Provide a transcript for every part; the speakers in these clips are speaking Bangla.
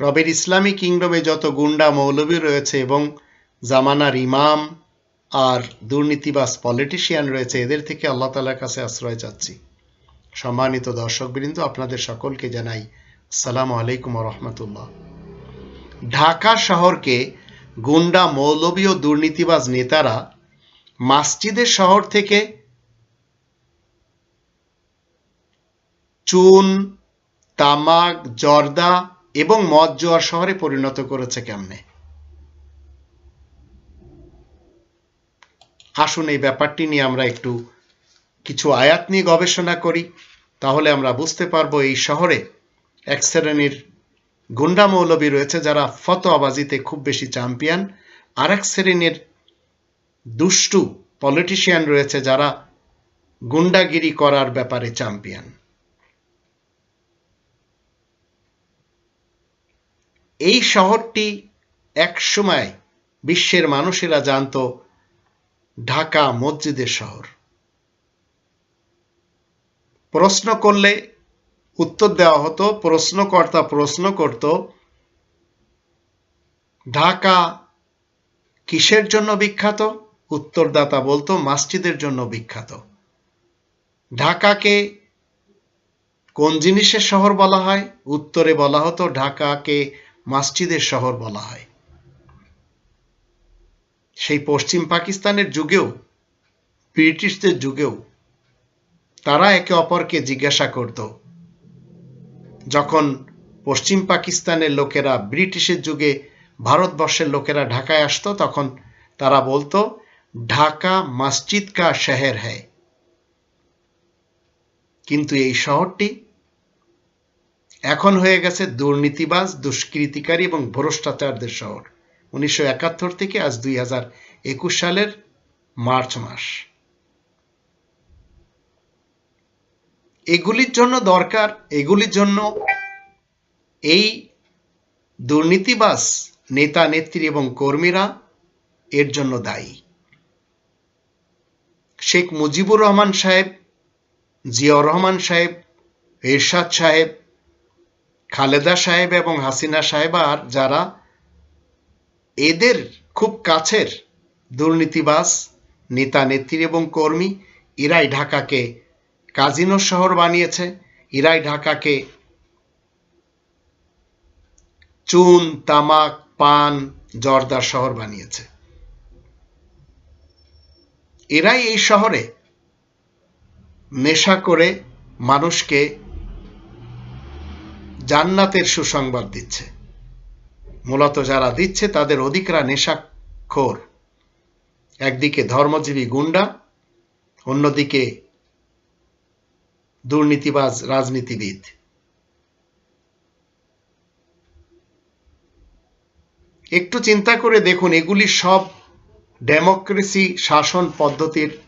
রবের ইসলামী কিংডমে যত গুন্ডা মৌলবী রয়েছে এবং জামানার ইমাম আর দুর্নীতিবাস পলিটিশিয়ান রয়েছে, এদের থেকে আল্লাহ তালার কাছে আশ্রয় চাচ্ছি। সম্মানিত দর্শকবৃন্দ, আপনাদের সকলকে জানাই সালাম আলাইকুম রহমতুল্লাহ। ঢাকা শহরকে গুন্ডা মৌলবী ও দুর্নীতিবাজ নেতারা মাসজিদের শহর থেকে চুন, তামাক, জর্দা এবং মদ জোয়ার শহরে পরিণত করেছে কেমনে? আসুন এই ব্যাপারটি নিয়ে আমরা একটু কিছু আয়াত নিয়ে গবেষণা করি, তাহলে আমরা বুঝতে পারব এই শহরে এক শ্রেণির গুন্ডা মৌলবী রয়েছে যারা ফতোয়াবাজিতে খুব বেশি চ্যাম্পিয়ন আর এক শ্রেণির দুষ্টু পলিটিশিয়ান রয়েছে যারা গুন্ডাগিরি করার ব্যাপারে চ্যাম্পিয়ন। এই শহরটি এক সময় বিশ্বের মানুষেরা জানত ঢাকা মসজিদের শহর। প্রশ্ন করলে উত্তর দেওয়া হতো, প্রশ্নকর্তা প্রশ্ন করত, ঢাকা কিসের জন্য বিখ্যাত? উত্তরদাতা বলতো, মাসজিদের জন্য বিখ্যাত। ঢাকাকে কোন জিনিসের শহর বলা হয়? উত্তরে বলা হতো, ঢাকাকে মসজিদের শহর বলা হয়। সেই পশ্চিম পাকিস্তানের যুগেও, ব্রিটিশদের যুগেও তারা একে অপরকে জিজ্ঞাসা করত। যখন পশ্চিম পাকিস্তানের লোকেরা ব্রিটিশের যুগে ভারতবর্ষের লোকেরা ঢাকায় আসতো, তখন তারা বলতো, ঢাকা মসজিদ কা শহর হ্যায়। কিন্তু এই শহরটি এখন হয়ে গেছে দুর্নীতিবাজ, দুষ্কৃতিকারী এবং ভ্রষ্টাচারদের শহর। উনিশশো একাত্তর থেকে আজ দুই হাজার একুশ সালের মার্চ মাস। এগুলির জন্য দরকার, এগুলির জন্য এই দুর্নীতিবাস নেতা, নেত্রী এবং কর্মীরা এর জন্য দায়ী। শেখ মুজিবুর রহমান সাহেব, জিয়াউর রহমান সাহেব, এরশাদ সাহেব খালেদা সাহেব এবং হাসিনা সাহেব আর যারা এদের খুব কাছের দুর্নীতিবাস নেতা, নেত্রী এবং কর্মী, এরাই ঢাকাকে কাজিনো শহর বানিয়েছে। এরাই ঢাকাকে চুন, তামাক, পান, জর্দার শহর বানিয়েছে। এরাই এই শহরে নেশা করে মানুষকে জান্নাতের সুসংবাদ দিচ্ছে। মূলত যারা দিচ্ছে তাদের অধিকরা নেশাখোর। একদিকে ধর্মজীবী গুন্ডা, অন্যদিকে দুর্নীতিবাজ রাজনীতিবিদ। একটু চিন্তা করে দেখুন, এগুলি সব ডেমোক্রেসি শাসন পদ্ধতির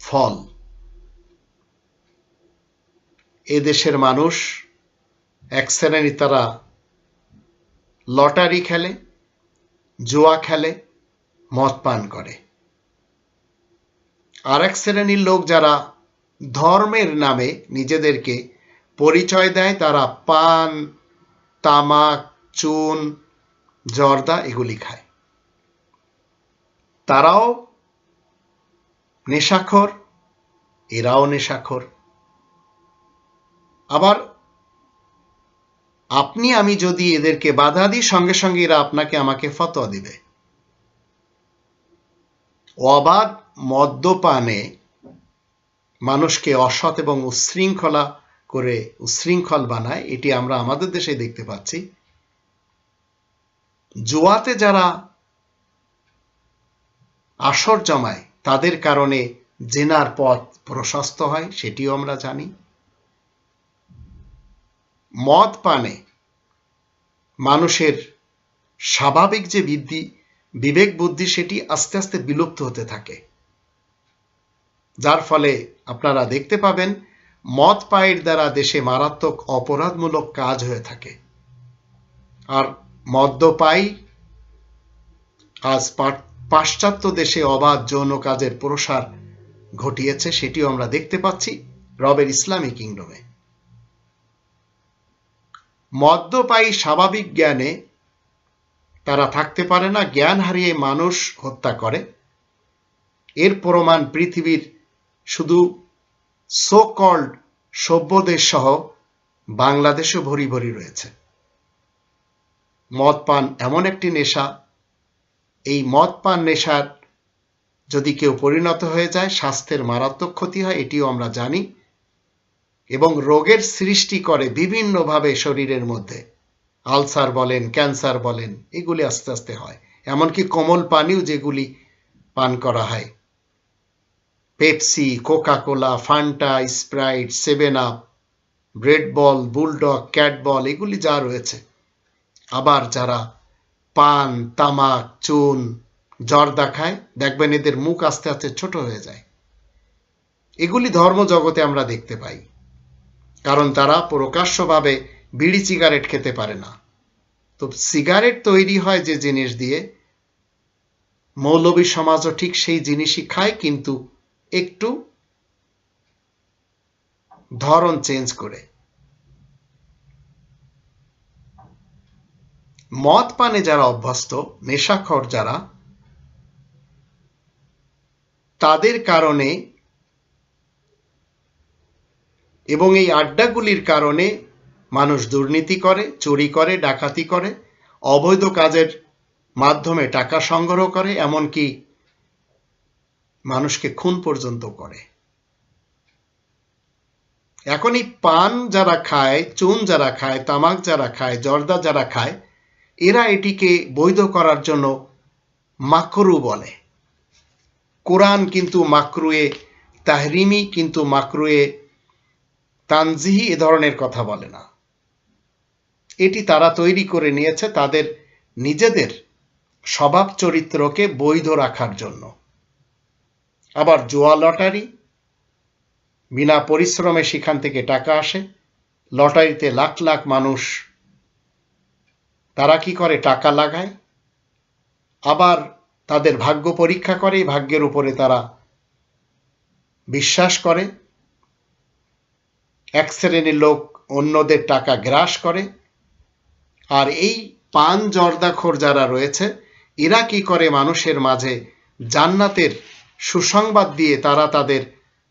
ফল। এদেশের মানুষ এক শ্রেণি তারা লটারি খেলে, জুয়া খেলে, মদ পান করে। আর এক শ্রেণির লোক যারা ধর্মের নামে নিজেদেরকে পরিচয় দেয়, তারা পান, তামাক, চুন, জর্দা এগুলি খায়। তারাও নেশাখর, এরাও নেশাখর। আবার আপনি, আমি যদি এদেরকে বাধা দিই, সঙ্গে সঙ্গে এরা আপনাকে আমাকে ফতোয়া দিবে। অবাধ মদ্যপানে মানুষকে অসৎ এবং উশৃঙ্খলা করে উচ্ছৃঙ্খল বানায়, এটি আমরা আমাদের দেশে দেখতে পাচ্ছি। জোয়াতে যারা আসর জমায়, তাদের কারণে জেনার পথ প্রশস্ত হয়, সেটিও আমরা জানি। মদ পানে মানুষের স্বাভাবিক যে বৃদ্ধি, বিবেক বুদ্ধি, সেটি আস্তে আস্তে বিলুপ্ত হতে থাকে। যার ফলে আপনারা দেখতে পাবেন, মদ পায়ের দ্বারা দেশে মারাত্মক অপরাধমূলক কাজ হয়ে থাকে। আর মদ্যপাই আজ পাশ্চাত্য দেশে অবাধ যৌন কাজের প্রসার ঘটিয়েছে, সেটিও আমরা দেখতে পাচ্ছি রবের ইসলামী কিংডমে। মদ্যপায়ী স্বাভাবিক জ্ঞানে তারা থাকতে পারে না, জ্ঞান হারিয়ে মানুষ হত্যা করে। এর প্রমাণ পৃথিবীর শুধু সো কল্ড সভ্য দেশ সহ বাংলাদেশে ভরি ভরি রয়েছে। মদ পান এমন একটি নেশা। এই মদ পান নেশার যদি কেউ পরিণত হয়ে যায়, স্বাস্থ্যের মারাত্মক ক্ষতি হয়, এটিও আমরা জানি। এবং রোগের সৃষ্টি করে বিভিন্নভাবে শরীরের মধ্যে। আলসার বলেন, ক্যান্সার বলেন, এগুলি আস্তে আস্তে হয়। এমনকি কোমল পানিও যেগুলি পান করা হয়। Pepsi Coca Cola Fanta, Sprite, seven up, bread ball, bulldog, cat ball, এগুলি যা রয়েছে। আবার যারা পান, তামাক, চুন, জর্দা খায়, দেখবেন এদের মুখ আস্তে আস্তে ছোট হয়ে যায়। এগুলি ধর্মজগতে আমরা দেখতে পাই। কারণ তারা প্রকাশ্যভাবে বিড়ি সিগারেট খেতে পারে না। তো সিগারেট তৈরি হয় যে জিনিস দিয়ে মৌলবী সমাজও ঠিক সেই জিনিসই খায়, কিন্তু একটু ধরন চেঞ্জ করে। মদ পানে যারা অভ্যস্ত, নেশাখর যারা, তাদের কারণে এবং এই আড্ডাগুলির কারণে মানুষ দুর্নীতি করে, চুরি করে, ডাকাতি করে, অবৈধ কাজের মাধ্যমে টাকা সংগ্রহ করে, এমনকি মানুষকে খুন পর্যন্ত করে। এখন এই পান যারা খায়, চুন যারা খায়, তামাক যারা খায়, জর্দা যারা খায়, এরা এটিকে বৈধ করার জন্য মাকরু বলে। কোরআন কিন্তু মাকরুয়ে, তাহরিমি কিন্তু মাকরুয়ে তানজিহি এ ধরনের কথা বলে না। এটি তারা তৈরি করে নিয়েছে তাদের নিজেদের স্বভাব চরিত্রকে বৈধ রাখার জন্য। আবার জোয়া লটারি, বিনা পরিশ্রমে সেখান থেকে টাকা আসে। লটারিতে লাখ লাখ মানুষ, তারা কি করে টাকা লাগায়? আবার তাদের ভাগ্য পরীক্ষা করে, ভাগ্যের উপরে তারা বিশ্বাস করে। এক শ্রেণির লোক অন্যদের টাকা গ্রাস করে। আর এই পান জর্দাখোর যারা রয়েছে, এরা কি করে মানুষের মাঝে জান্নাতের সুসংবাদ দিয়ে তারা তাদের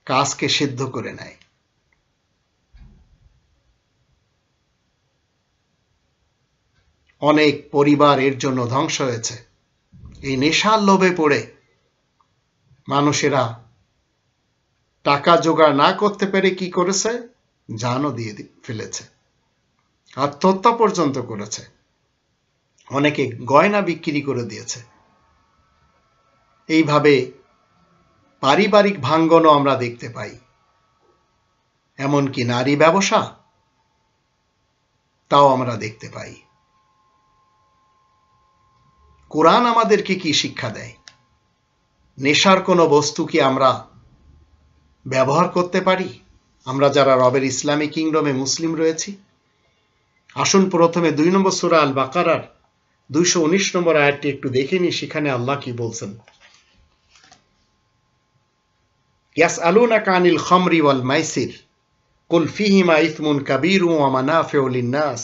কাজকে সিদ্ধ করে নেয়? অনেক পরিবার এর জন্য ধ্বংস হয়েছে। এই নেশার লোভে পড়ে মানুষেরা টাকা জোগাড় না করতে পেরে কি করেছে? জানও দিয়ে ফেলেছে। আত্মহত্যা পর্যন্ত করেছে। অনেকে গয়না বিক্রি করে দিয়েছে। এইভাবে পারিবারিক ভাঙ্গনও আমরা দেখতে পাই। এমনকি নারী ব্যবসা তাও আমরা দেখতে পাই। কোরআন আমাদেরকে কি শিক্ষা দেয়? নেশার কোনো বস্তু কি আমরা ব্যবহার করতে পারি? আমরা যারা রবের ইসলামী কিংডমে মুসলিম রয়েছি, আসুন প্রথমে দুই নম্বর সুরা আল বাকারার দুইশো উনিশ নম্বর আয়াতটি একটু দেখে নি সেখানে আল্লাহ কি বলছেন? ইয়াস আলুনা কানিল খমরি ওয়াল মাইসির, কুল ফিহিমা ইসমুন কাবির ওয়া মানাফিউ লিন-নাস,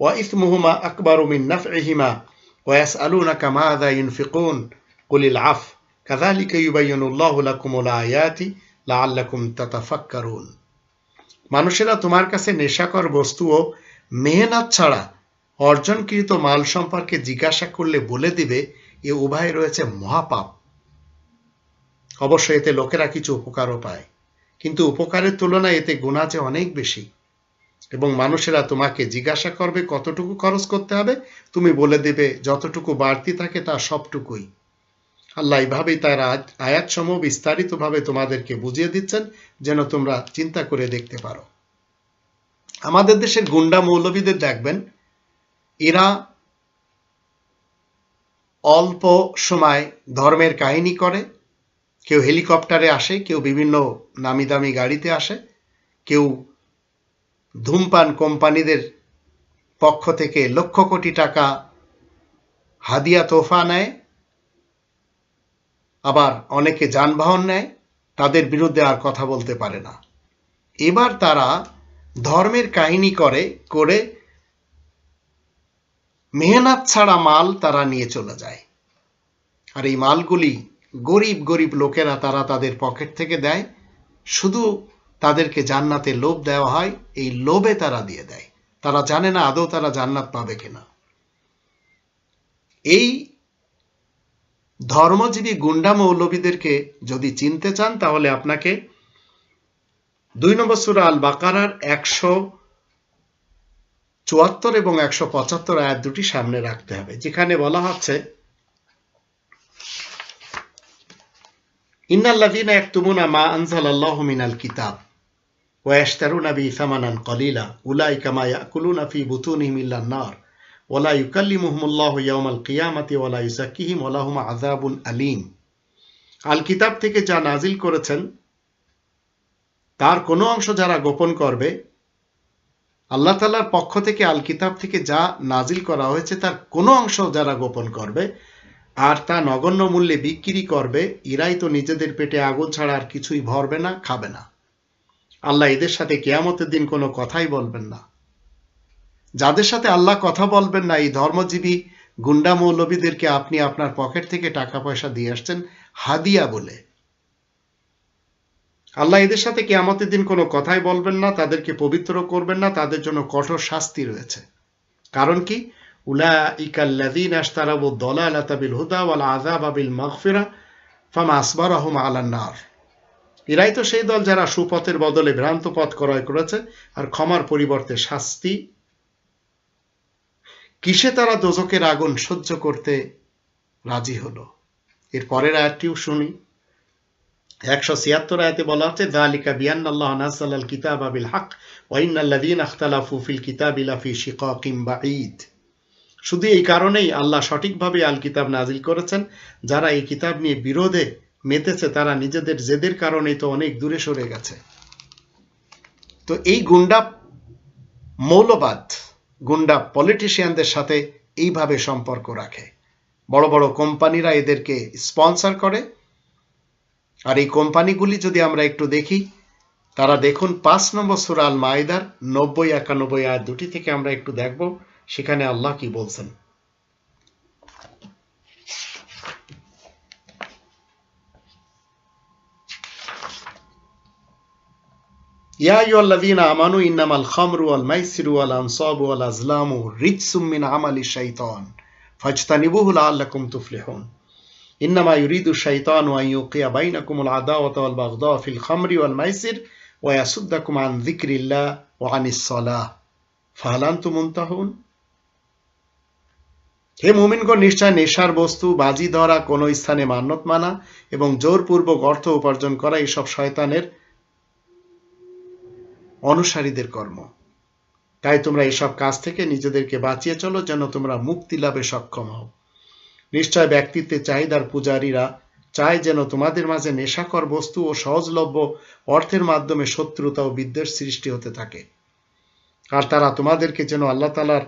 ওয়া ইসমুহুমা আকবারু মিন নাফইহিমা, ওয়া ইয়াসআলুনাকা মাযা ইউনফিকুন কুলিল আফ আয়াতি মানুষেরা তোমার কাছে নেশাকর বস্তু ও মেহনত ছাড়া অর্জনকৃত মাল সম্পর্কে জিজ্ঞাসা করলে বলে দিবে, এ উভয় রয়েছে মহাপাপ। অবশ্য এতে লোকেরা কিছু উপকারও পায়, কিন্তু উপকারের তুলনায় এতে গুণা যে অনেক বেশি। এবং মানুষেরা তোমাকে জিজ্ঞাসা করবে কতটুকু খরচ করতে হবে, তুমি বলে দেবে যতটুকু বাড়তি থাকে তা সবটুকুই। আল্লাহ এইভাবেই তার আয়াত সমূহ বিস্তারিতভাবে তোমাদেরকে বুঝিয়ে দিচ্ছেন, যেন তোমরা চিন্তা করে দেখতে পারো। আমাদের দেশের গুন্ডা মৌলবীদের দেখবেন, এরা অল্প সময় ধর্মের কাহিনী করে, কেউ হেলিকপ্টারে আসে, কেউ বিভিন্ন নামি দামি গাড়িতে আসে, কেউ ধূমপান কোম্পানিদের পক্ষ থেকে লক্ষ কোটি টাকা হাদিয়া তোফা নেয় আবার অনেকে যানবাহন নেয়, তাদের বিরুদ্ধে আর কথা বলতে পারে না। এবার তারা ধর্মের কাহিনী করে করে মেহনত ছাড়া মাল তারা নিয়ে চলে যায়। আর এই মালগুলি গরিব গরিব লোকেরা তারা তাদের পকেট থেকে দেয়। শুধু তাদেরকে জান্নাতে লোভ দেওয়া হয়, এই লোভে তারা দিয়ে দেয়। তারা জানে না আদৌ তারা জান্নাত পাবে কিনা। এই ধর্মজীবী গুন্ডা মৌলবীদেরকে যদি চিনতে চান, তাহলে আপনাকে দুই নম্বর সুরা আল বাকারার একশো চুয়াত্তর এবং একশো পঁচাত্তর আয়াত দুটি সামনে রাখতে হবে, যেখানে বলা হচ্ছে ইন্নাল্লাযীনা ইয়াকতুমুনা মা আনজালাল্লাহু মিনাল কিতাব ওয়া ইয়াশতারুনা বিহি সামানান কলিলা, উলাইকা মা ইয়াকুলুনা ফি নার। ওয়ালা ইউকাল্লিমুহুমুল্লাহু ইয়াওমাল কিয়ামাতি ওয়ালা ইউযাক্কিহিম ওয়া লাহুম আযাবুন আলীম। আল কিতাব থেকে যা নাজিল করেছেন, তার কোনো অংশ যারা গোপন করবে, আল্লাহ তালার পক্ষ থেকে আল কিতাব থেকে যা নাজিল করা হয়েছে, তার কোনো অংশ যারা গোপন করবে আর তা নগণ্য মূল্যে বিক্রি করবে, এরাই তো নিজেদের পেটে আগুন ছাড়া আর কিছুই ভরবে না, খাবে না। আল্লাহ এদের সাথে কেয়ামতের দিন কোনো কথাই বলবেন না। যাদের সাথে আল্লাহ কথা বলবেন না, এই ধর্মজীবী গুন্ডা মৌলবীদেরকে আপনি আপনার পকেট থেকে টাকা পয়সা দিয়ে আসছেন হাদিয়া বলে। আল্লাহ এদের সাথে কেয়ামতের দিন কোনো কথাই বলবেন না, তাদেরকে পবিত্র করবেন না, তাদের জন্য কঠোর শাস্তি রয়েছে। কারণ কি? উলাইকাল্লাযীনা আশতারাবু দালালাতা বিল হুদা ওয়াল আযাবা বিল মাগফিরা ফামা আসবারাহুম আলান নার এরাই তো সেই দল যারা সুপথের বদলে ভ্রান্ত পথ ক্রয় করেছে আর ক্ষমার পরিবর্তে শাস্তি কিসে তারা দোজকের আগুন সহ্য করতে রাজি হলো? এর পরের আয়াতটিও শুনি। একশো ছিয়াত্তর আয়াতে বলা হচ্ছে, দালিকা বিয়ান আল্লাহ আল কিতাব আবিল হক ওয়াইনাল্লাদিন আখতালাফু ফিল কিতাব ইলাফি শিকাকিম বাঈদ। শুধু এই কারণেই আল্লাহ সঠিকভাবে আল কিতাব নাজিল করেছেন। যারা এই কিতাব নিয়ে বিরোধে মেতেছে, তারা নিজেদের জেদের কারণেই তো অনেক দূরে সরে গেছে। তো এই গুন্ডা মৌলবাদ গুন্ডা পলিটিশিয়ানদের সাথে এইভাবে সম্পর্ক রাখে। বড় বড় কোম্পানিরা এদেরকে স্পন্সর করে। আর এই কোম্পানিগুলি যদি আমরা একটু দেখি, তারা দেখুন পাঁচ নম্বর সুরাল আল মাইদার নব্বই, একানব্বই আয় দুটি থেকে আমরা একটু দেখব, সেখানে আল্লাহ কি বলছেন? يا أيها الذين آمنوا إنما الخمر والميسر والأنصاب والأزلام رجس من عمل الشيطان فاجتنبوه لعلكم تفلحون إنما يريد الشيطان أن يوقع بينكم العداوة والبغضاء في الخمر والميسر ويصدكم عن ذكر الله وعن الصلاة فهل أنتم منتهون হে মুমিনগণ নিশ্চয় নেশার বস্তু বাজি ধরা কোনো স্থানে মান্যত মানা এবং জোরপূর্বক অর্থ উপার্জন করা এসব শয়তানের অনুসারীদের কর্ম। তাই তোমরা এসব কাজ থেকে নিজেদেরকে বাঁচিয়ে চলো যেন তোমরা মুক্তি লাভে সক্ষম হও। নিশ্চয় ব্যক্তিত্বে চাহিদার পূজারীরা চায় যেন তোমাদের মাঝে নেশাকর বস্তু ও সহজলভ্য অর্থের মাধ্যমে শত্রুতা ও বিদ্বেষ সৃষ্টি হতে থাকে। আর তারা তোমাদেরকে যেন আল্লাহ তালার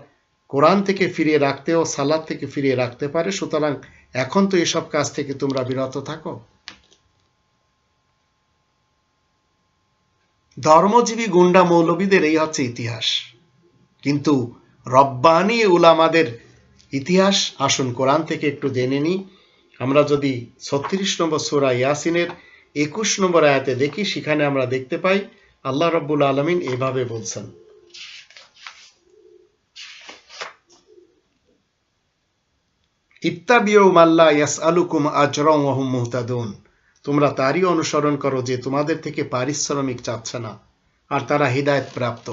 কোরআন থেকে ফিরিয়ে রাখতে ও সালাদ থেকে ফিরিয়ে রাখতে পারে, সুতরাং এখন তো এসব কাজ থেকে তোমরা বিরত থাকো। ধর্মজীবী গুন্ডা মৌলবীদের এই হচ্ছে ইতিহাস। কিন্তু রব্বানি উলামাদের ইতিহাস, আসুন কোরআন থেকে একটু জেনে নিই। আমরা যদি ছত্রিশ নম্বর সোরা ইয়াসিনের একুশ নম্বর আয়াতে দেখি, সেখানে আমরা দেখতে পাই, আল্লাহ রব্বুল আলমিন এভাবে বলছেন। ইত্তাবিউ মাল্লা ইয়াস আলুকুম আজরম ওহম মুহতাদুন। তোমরা তারই অনুসরণ করো যে তোমাদের থেকে পারিশ্রমিক চাচ্ছে না, আর তারা হৃদায়ত প্রাপ্ত।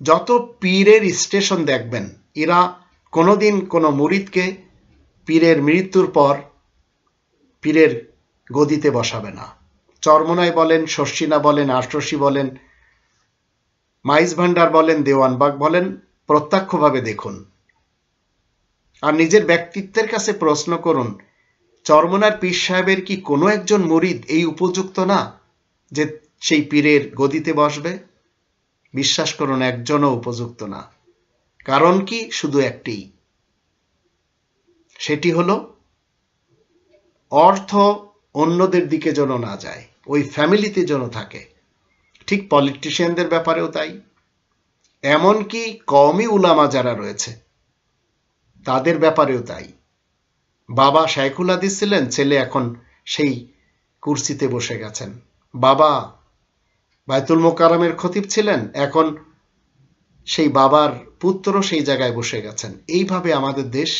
যত পীরের স্টেশন দেখবেন, এরা কোনোদিন কোনো মুরিদকে পীরের মৃত্যুর পর পীরের গদিতে বসাবে না। চরমনাই বলেন, শর্ষিনা বলেন আষ্টশী বলেন, মাইজ ভান্ডার বলেন দেওয়ানবাগ বলেন, প্রত্যক্ষভাবে দেখুন। আর নিজের ব্যক্তিত্বের কাছে প্রশ্ন করুন চরমনার পীর সাহেবের কি কোনো একজন মরিদ এই উপযুক্ত না, যে সেই পীরের গদিতে বসবে? বিশ্বাস করুন, একজনও উপযুক্ত না। কারণ কি? শুধু একটি সেটি হলো, অর্থ অন্যদের দিকে যেন না যায়, ওই ফ্যামিলিতে যেন থাকে। ঠিক পলিটিশিয়ানদের ব্যাপারেও তাই। এমনকি কমই উলামা যারা রয়েছে, তাদের ব্যাপারেও তাই। বাবা শাইখুল হাদিস ছিলেন, ছেলে এখন সেই কুর্সিতে বসে গেছেন। বাবা বায়তুল মোকারমের খতিব ছিলেন, এখন সেই বাবার পুত্র সেই জায়গায় বসে গেছেন। এইভাবে আমাদের দেশ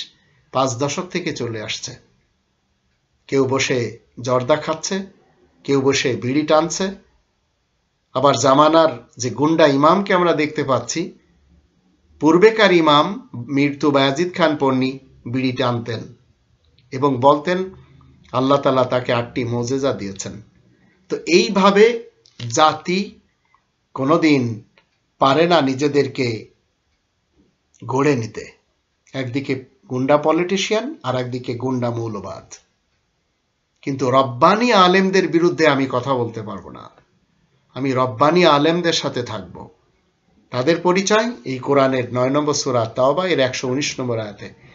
পাঁচ দশক থেকে চলে আসছে। কেউ বসে জর্দা খাচ্ছে, কেউ বসে বিড়ি টানছে। আবার জামানার যে গুন্ডা ইমামকে আমরা দেখতে পাচ্ছি, পূর্বেকার ইমাম মৃত্যু বায়াজিদ খান পন্নী বিড়ি টানতেন। এবং বলতেন, আল্লাহ তালা তাকে আটটি মোজেজা দিয়েছেন। তো এইভাবে জাতি কোনোদিন পারে না নিজেদেরকে গড়ে নিতে। একদিকে গুন্ডা পলিটিশিয়ান আর একদিকে গুন্ডা মৌলবাদ। কিন্তু রব্বানি আলেমদের বিরুদ্ধে আমি কথা বলতে পারব না। আমি রব্বানি আলেমদের সাথে থাকব। তাদের পরিচয় এই কোরআনের নয় নম্বর সুরা তাওবা, এর একশো উনিশ নম্বর আয়াতে।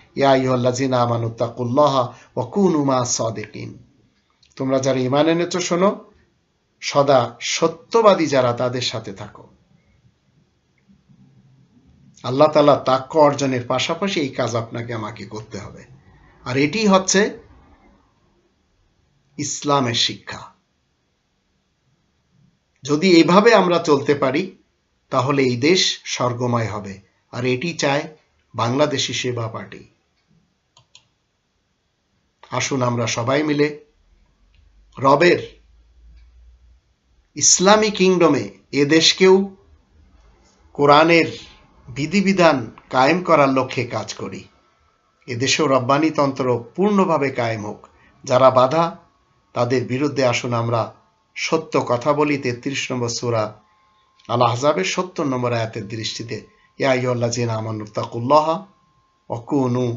তোমরা যারা ইমান এনেছ, শোনো, সদা সত্যবাদী যারা, তাদের সাথে থাকো। আল্লাহ তালা তাক্য অর্জনের পাশাপাশি এই কাজ আপনাকে আমাকে করতে হবে। আর এটি হচ্ছে ইসলামের শিক্ষা। যদি এভাবে আমরা চলতে পারি, তাহলে এই দেশ স্বর্গময় হবে। আর এটি চায় বাংলাদেশি সেবা পার্টি। আসুন আমরা সবাই মিলে রবের ইসলামী কিংডমে এ দেশকেও কোরআনের বিধিবিধান কায়েম করার লক্ষ্যে কাজ করি। এদেশেও রব্বানি তন্ত্র পূর্ণভাবে কায়েম হোক। যারা বাধা, তাদের বিরুদ্ধে আসুন আমরা সত্য কথা বলি। তেত্রিশ নম্বর সুরা আল আহজাবের সত্তর নম্বর আয়াতের দৃষ্টিতে, ইয়া ইয়ল্লা জিন আমানুত্তাকুল্লাহ অকুনু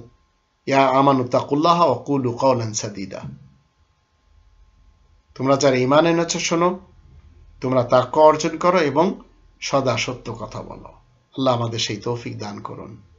ইয়া আমানুত্তাকুল্লাহ অকুলু কৌলান সাদিদা তোমরা যারা ইমান এনেছ, শোনো। তোমরা তাক্য অর্জন করো এবং সদা সত্য কথা বলো। আল্লাহ আমাদের সেই তৌফিক দান করুন।